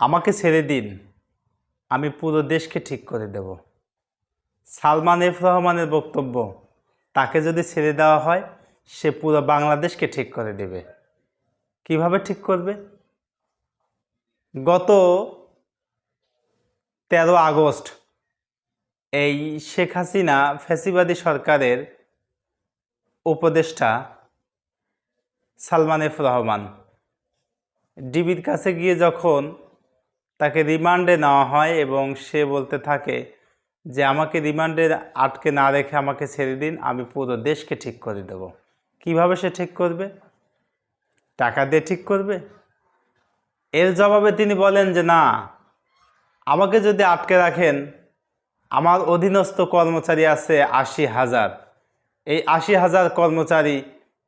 আমাকে ছেড়ে দিন, আমি পুরো দেশকে ঠিক করে দেব। সালমান এফ রহমানের বক্তব্য, তাকে যদি ছেড়ে দেওয়া হয়, সে পুরো বাংলাদেশকে ঠিক করে দেবে। কীভাবে ঠিক করবে? গত তেরো আগস্ট এই শেখ হাসিনা ফ্যাসিবাদী সরকারের উপদেষ্টা সালমান এফ রহমান, ডিবির কাছে গিয়ে যখন তাকে রিমান্ডে নেওয়া হয় এবং সে বলতে থাকে যে, আমাকে রিমান্ডে আটকে না রেখে আমাকে ছেড়ে দিন, আমি পুরো দেশকে ঠিক করে দেব। কীভাবে সে ঠিক করবে? টাকা দিয়ে ঠিক করবে? এর জবাবে তিনি বলেন যে, না, আমাকে যদি আটকে রাখেন, আমার অধীনস্থ কর্মচারী আছে আশি হাজার। এই আশি হাজার কর্মচারী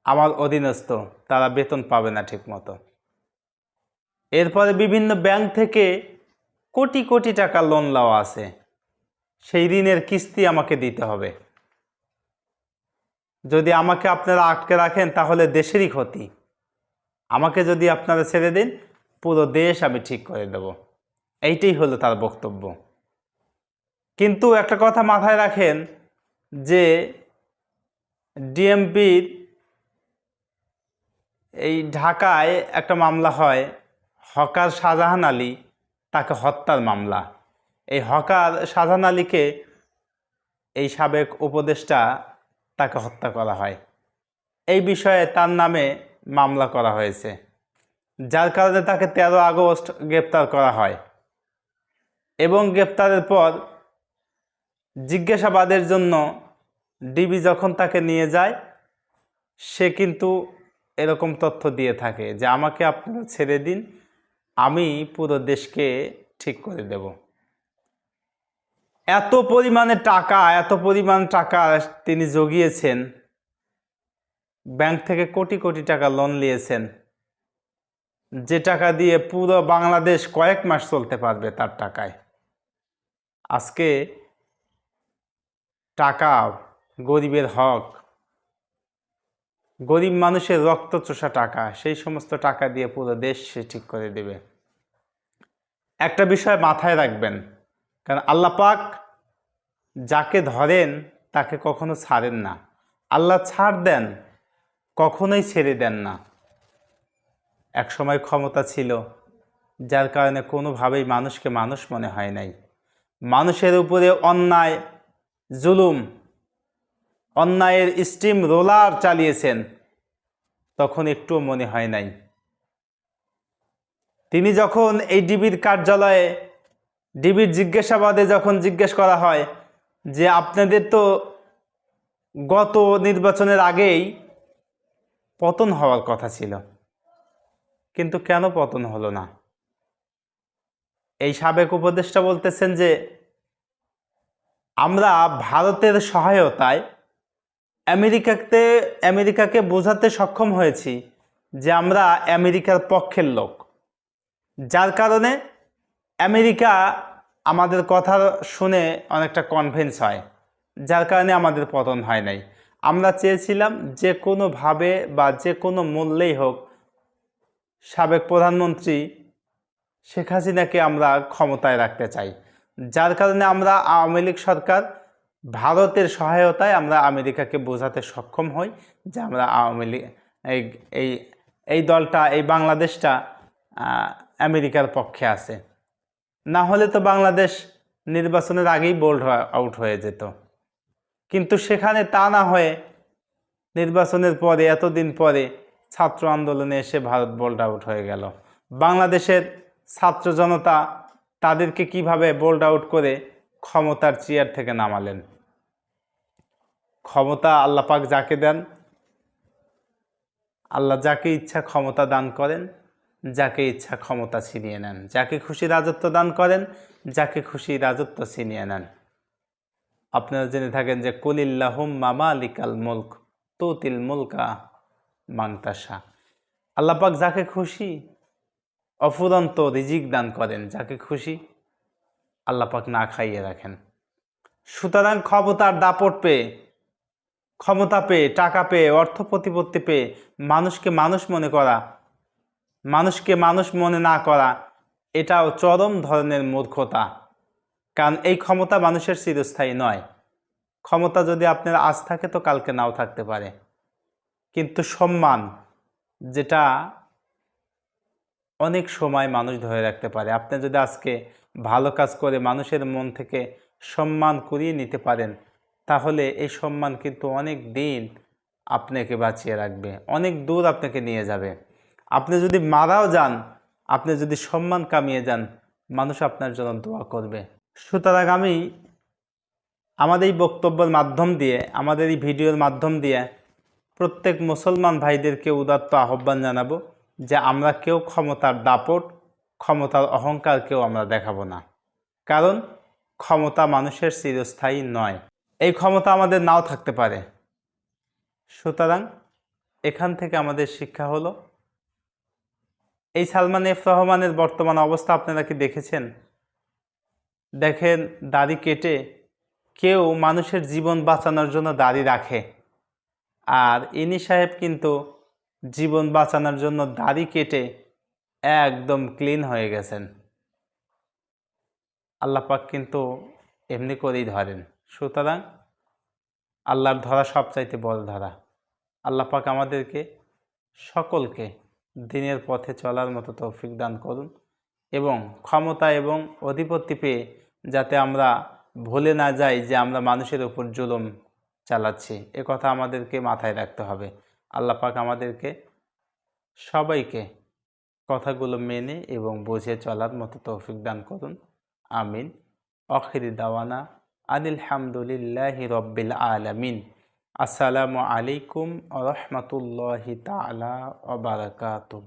আমার অধীনস্থ, তারা বেতন পাবে না ঠিকমতো। এরপরে বিভিন্ন ব্যাংক থেকে কোটি কোটি টাকা লোন নেওয়া আছে। সেই ঋণের কিস্তি আমাকে দিতে হবে। যদি আমাকে আপনারা আটকে রাখেন, তাহলে দেশেরই ক্ষতি। আমাকে যদি আপনারা ছেড়ে দিন, পুরো দেশ আমি ঠিক করে দেব। এইটাই হলো তার বক্তব্য। কিন্তু একটা কথা মাথায় রাখেন যে ডিএমপির এই ঢাকায় একটা মামলা হয়। হকার শাহজাহান আলী তাকে হত্যার মামলা। এই হকার শাহজাহান আলীকে এই সাবেক উপদেষ্টা তাকে হত্যা করা হয়। এই বিষয়ে তার নামে মামলা করা হয়েছে, যার কারণে তাকে তেরো আগস্ট গ্রেপ্তার করা হয় এবং গ্রেপ্তারের পর জিজ্ঞাসাবাদের জন্য ডিবি যখন তাকে নিয়ে যায়, সে কিন্তু এরকম তথ্য দিয়ে থাকে যে, আমাকে আপনারা ছেড়ে দিন আমি পুরো দেশকে ঠিক করে দেব। এত পরিমাণে টাকা, এত পরিমাণ টাকা তিনি জগিয়েছেন। ব্যাংক থেকে কোটি কোটি টাকা লোন নিয়েছেন। যে টাকা দিয়ে পুরো বাংলাদেশ কয়েক মাস চলতে পারবে তার টাকায়। আজকে টাকা গরিবের হক গরিব মানুষের রক্ত চোষা টাকা, সেই সমস্ত টাকা দিয়ে পুরো দেশ সে ঠিক করে দেবে। একটা বিষয় মাথায় রাখবেন, কারণ আল্লাহ পাক যাকে ধরেন তাকে কখনো ছাড়েন না। আল্লাহ ছাড় দেন, কখনোই ছেড়ে দেন না। এক সময় ক্ষমতা ছিল, যার কারণে কোনোভাবেই মানুষকে মানুষ মনে হয় নাই। মানুষের উপরে অন্যায়, জুলুম অন্যায়ের স্টিম রোলার চালিয়েছেন। তখন একটুও মনে হয় নাই। তিনি যখন এই ডিবির কার্যালয়ে, ডিবির জিজ্ঞাসাবাদে যখন জিজ্ঞেস করা হয় যে আপনাদের তো গত নির্বাচনের আগেই পতন হওয়ার কথা ছিল, কিন্তু কেন পতন হলো না? এই সাবেক উপদেষ্টা বলতেছেন যে আমরা ভারতের সহায়তায় আমেরিকাতে, আমেরিকাকে বোঝাতে সক্ষম হয়েছি যে আমরা আমেরিকার পক্ষের লোক। যার কারণে আমেরিকা আমাদের কথা শুনে অনেকটা কনভিন্স হয়, যার কারণে আমাদের পতন হয় নাই। আমরা চেয়েছিলাম যে কোনোভাবে বা যে কোনো মূল্যেই হোক সাবেক প্রধানমন্ত্রী শেখ হাসিনাকে আমরা ক্ষমতায় রাখতে চাই, যার কারণে আমরা আওয়ামী লীগ সরকার ভারতের সহায়তায় আমরা আমেরিকাকে বোঝাতে সক্ষম হই যে আমরা আওয়ামী লীগ, এই এই এই দলটা, এই বাংলাদেশটা আমেরিকার পক্ষে আছে। না হলে তো বাংলাদেশ নির্বাচনের আগেই বোল্ড আউট হয়ে যেত। কিন্তু সেখানে তা না হয়ে নির্বাচনের পরে, এতদিন পরে ছাত্র আন্দোলনে এসে ভারত বোল্ড আউট হয়ে গেল। বাংলাদেশের ছাত্র জনতা তাদেরকে কীভাবে বোল্ড আউট করে ক্ষমতার চেয়ার থেকে নামালেন? ক্ষমতা আল্লাহ পাক যাকে দেন, আল্লাহ যাকে ইচ্ছা ক্ষমতা দান করেন, যাকে ইচ্ছা ক্ষমতা ছিনিয়ে নেন। যাকে খুশি রাজত্ব দান করেন, যাকে খুশি রাজত্ব ছিনিয়ে নেন। আপনারা জেনে থাকেন যে কলিল্লাহুম মামা লিকাল মুলক, তুতিল মুলকা মাংতাসা আল্লাপাক যাকে খুশি, অফুরন্ত রিজিক দান করেন, যাকে খুশি আল্লাপাক না খাইয়ে রাখেন। সুতরাং ক্ষমতার দাপট পেয়ে ক্ষমতা পেয়ে, টাকা পেয়ে, অর্থ প্রতিপত্তি পেয়ে মানুষকে মানুষ মনে করা, মানুষকে মানুষ মনে না করা, এটাও চরম ধরনের মূর্খতা। কারণ এই ক্ষমতা মানুষের চিরস্থায়ী নয়। ক্ষমতা যদি আপনার আজ থাকে তো কালকে নাও থাকতে পারে। কিন্তু সম্মান, যেটা অনেক সময় মানুষ ধরে রাখতে পারে। আপনি যদি আজকে ভালো কাজ করে মানুষের মন থেকে সম্মান করিয়ে নিতে পারেন তাহলে এই সম্মান কিন্তু অনেক দিন আপনাকে বাঁচিয়ে রাখবে, অনেক দূর আপনাকে নিয়ে যাবে। আপনি যদি মারাও যান, আপনি যদি সম্মান কামিয়ে যান, মানুষ আপনার জন্য দোয়া করবে। সুতরাং আমি আমাদের এই বক্তব্যের মাধ্যম দিয়ে, আমাদের এই ভিডিওর মাধ্যম দিয়ে প্রত্যেক মুসলমান ভাইদেরকে উদাত্ত আহ্বান জানাব যে আমরা কেউ ক্ষমতার দাপট, ক্ষমতার অহংকার কেউ আমরা দেখাবো না। কারণ ক্ষমতা মানুষের চিরস্থায়ী নয়। এই ক্ষমতা আমাদের নাও থাকতে পারে। সুতরাং এখান থেকে আমাদের শিক্ষা হলো, এই সালমান এফ রহমানের বর্তমান অবস্থা আপনারা কি দেখেছেন? দেখেন দাড়ি কেটে কেউ মানুষের জীবন বাঁচানোর জন্য দাড়ি রাখে, আর ইনি সাহেব কিন্তু জীবন বাঁচানোর জন্য দাড়ি কেটে একদম ক্লিন হয়ে গেছেন। আল্লাহ পাক কিন্তু এমনি করেই ধরেন। সুতরাং আল্লাহর ধরা সবচাইতে বড় ধরা। আল্লাহ পাক আমাদেরকে সকলকে দিনের পথে চলার মতো তৌফিক দান করুন এবং ক্ষমতা এবং অধিপত্তি পেয়ে যাতে আমরা ভুলে না যাই যে আমরা মানুষের উপর জুলুম চালাচ্ছি। এ কথা আমাদেরকে মাথায় রাখতে হবে। আল্লাহ পাক আমাদেরকে সবাইকে কথাগুলো মেনে এবং বুঝে চলার মতো তৌফিক দান করুন। আমিন। অখিরি দাওয়ানা আনিল হামদুলিল্লাহি রব্বিল আলমিন। আসসালামু আলাইকুম রহমতুল্লাহ তালা ওবারাকাতুহ